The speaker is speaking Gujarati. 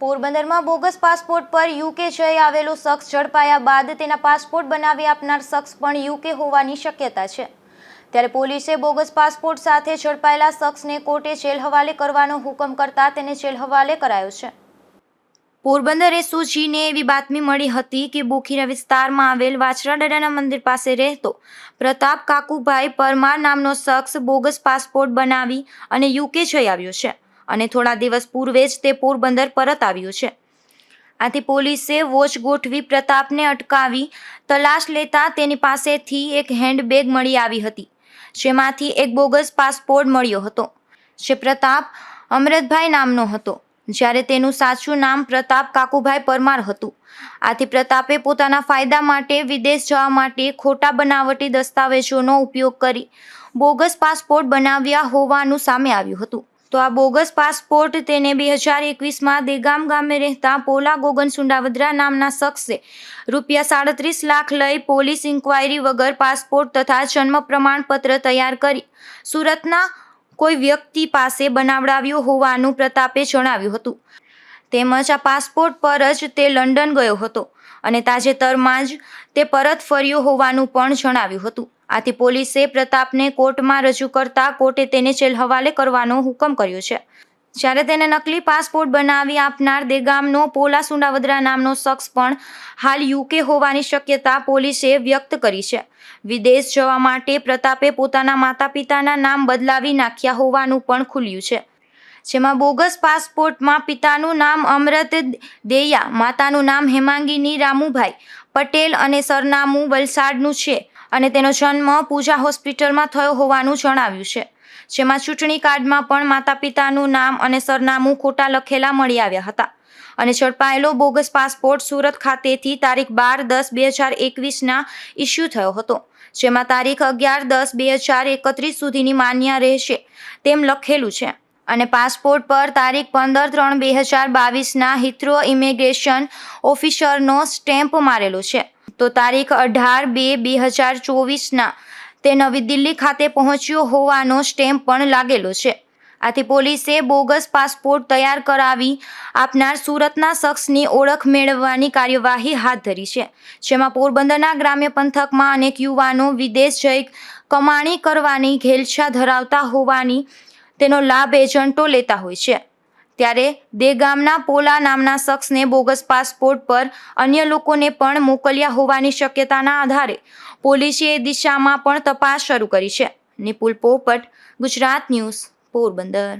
પોરબંદરમાં બોગસ પાસપોર્ટ પર યુકે જઈ આવેલો શખ્સ ઝડપાયા બાદ તેના પાસપોર્ટ બનાવી આપનાર શખ્સ પણ યુકે હોવાની શક્યતા છે. ત્યારે પોલીસે બોગસ પાસપોર્ટ સાથે ઝડપાયેલા શખ્સને કોર્ટે જેલ હવાલે કરવાનો હુકમ કરતા તેને જેલ હવાલે કરાયો છે. પોરબંદર એસઓજીને એવી બાતમી મળી હતી કે બોખીરા વિસ્તારમાં આવેલ વાછરા દાદાના મંદિર પાસે રહેતો પ્રતાપ કાકુભાઈ પરમાર નામનો શખ્સ બોગસ પાસપોર્ટ બનાવી અને યુકે જઈ આવ્યો છે. અને થોડા દિવસ પૂર્વે જ તે પોરબંદર પરત આવ્યું છે. આથી પોલીસે વોચ ગોઠવી પ્રતાપને અટકાવી, તલાશ લેતા તેની પાસેથી એક હેન્ડબેગ મળી આવી હતી, જેમાંથી એક બોગસ પાસપોર્ટ મળ્યો હતો, જે પ્રતાપ અમૃતભાઈ નામનો હતો, જ્યારે તેનું સાચું નામ પ્રતાપ કાકુભાઈ પરમાર હતું. આથી પ્રતાપે પોતાના ફાયદા માટે વિદેશ જવા માટે ખોટા બનાવટી દસ્તાવેજોનો ઉપયોગ કરી બોગસ પાસપોર્ટ બનાવ્યા હોવાનું સામે આવ્યું હતું. તો આ બોગસ પાસપોર્ટ તેને બે હજાર એકવીસમાં દેગામ ગામે રહેતા પોલા ગોગન સુંડાવદ્રા નામના શખ્સે રૂપિયા સાડત્રીસ લાખ લઈ પોલીસ ઇન્ક્વાયરી વગર પાસપોર્ટ તથા જન્મ પ્રમાણપત્ર તૈયાર કરી સુરતના કોઈ વ્યક્તિ પાસે બનાવડાવ્યો હોવાનું પ્રતાપે જણાવ્યું હતું. તેમજ આ પાસપોર્ટ પર જ તે લંડન ગયો હતો અને તાજેતરમાં જ તે પરત ફર્યો હોવાનું પણ જણાવ્યું હતું. આથી પોલીસે પ્રતાપને કોર્ટમાં રજૂ કરતા કોર્ટે તેને જેલ હવાલે કરવાનો હુકમ કર્યો છે. જ્યારે તેને નકલી પાસપોર્ટ બનાવી આપનાર દેગામનો પોલા સુંડાવદરા નામનો શખ્સ પણ હાલ યુકે હોવાની શક્યતા પોલીસે વ્યક્ત કરી છે. વિદેશ જવા માટે પ્રતાપે પોતાના માતા પિતાના નામ બદલાવી નાખ્યા હોવાનું પણ ખુલ્યું છે. જેમાં બોગસ પાસપોર્ટમાં પિતાનું નામ અમૃત દેયા, માતાનું નામ હેમાંગીની રામુભાઈ પટેલ અને સરનામું વલસાડનું છે અને તેનો જન્મ પૂજા હોસ્પિટલમાં થયો હોવાનું જણાવ્યું છે. જેમાં ચૂંટણી કાર્ડમાં પણ માતા પિતાનું નામ અને સરનામું ખોટા લખેલા મળી આવ્યા હતા અને ઝડપાયેલો બોગસ પાસપોર્ટ સુરત ખાતેથી તારીખ બાર દસ બે હજાર એકવીસના ઇસ્યુ થયો હતો, જેમાં તારીખ અગિયાર દસ બે હજાર એકત્રીસ સુધીની માન્ય રહેશે તેમ લખેલું છે. અને પાસપોર્ટ પર તારીખ પંદર ત્રણ બે હજાર બાવીસના હિથ્રો ઇમિગ્રેશન ઓફિસરનો સ્ટેમ્પ મારેલો છે. તો તારીખ અઢાર બે બે હજાર ચોવીસના તે નવી દિલ્હી ખાતે પહોંચ્યો હોવાનો સ્ટેમ્પ પણ લાગેલો છે. આથી પોલીસે બોગસ પાસપોર્ટ તૈયાર કરાવી આપનાર સુરતના શખ્સની ઓળખ મેળવવાની કાર્યવાહી હાથ ધરી છે. જેમાં પોરબંદરના ગ્રામ્ય પંથકમાં અનેક યુવાનો વિદેશ જઈ કમાણી કરવાની ઘેલછા ધરાવતા હોવાની તેનો લાભ એજન્ટો લેતા હોય છે. ત્યારે દેગામના પોલા નામના શખ્સને બોગસ પાસપોર્ટ પર અન્ય લોકોને પણ મોકલ્યા હોવાની શક્યતાના આધારે પોલીસે એ દિશામાં પણ તપાસ શરૂ કરી છે. નિપુલ પોપટ, ગુજરાત ન્યૂઝ, પોરબંદર.